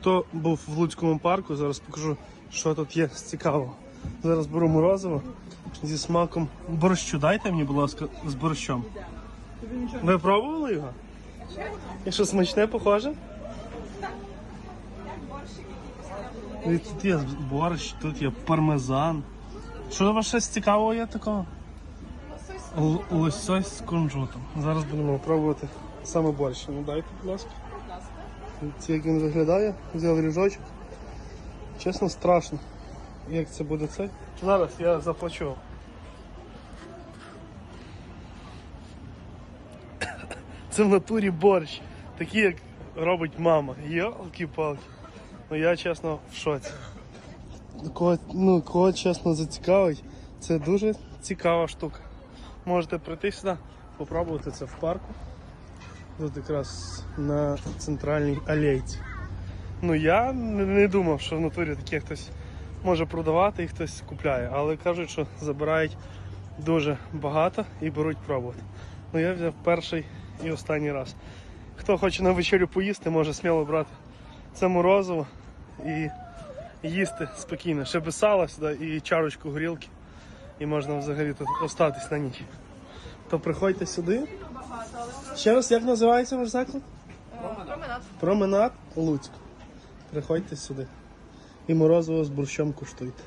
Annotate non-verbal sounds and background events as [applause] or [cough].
Хто був в Луцькому парку, зараз покажу, що тут є цікавого. Зараз беру морозиво зі смаком борщу. Дайте мені, будь ласка, з борщом. Ви пробували його? І що смачне, похоже? І тут є борщ, тут є пармезан. Що у вас щось цікавого є такого? Л- Лосось з кунжутом. Зараз будемо пробувати саме борщ. Ну дайте, будь ласка. Це як він виглядає, взяв ріжочок. Чесно, страшно. Як це буде це? Зараз я заплачу. [coughs] Це в натурі борщ. Такий, як робить мама. Йолки-палки. Ну я чесно в шоці. Кого, ну, кого чесно зацікавить, це дуже цікава штука. Можете прийти сюди, попробувати це в парку. Тут якраз на центральній алейці. Ну я не думав, що в натурі таке хтось може продавати і хтось купляє, але кажуть, що забирають дуже багато і беруть пробувати. Ну я взяв перший і останній раз. Хто хоче на вечерю поїсти, може сміло брати це морозиво і їсти спокійно. Ще без сала сюди і чарочку горілки. І можна взагалі тут остатись на ніч. То приходьте сюди. Ще раз, як називається ваш заклад? Променад. Променад Луцьк. Приходьте сюди. І морозиво з борщом куштуйте.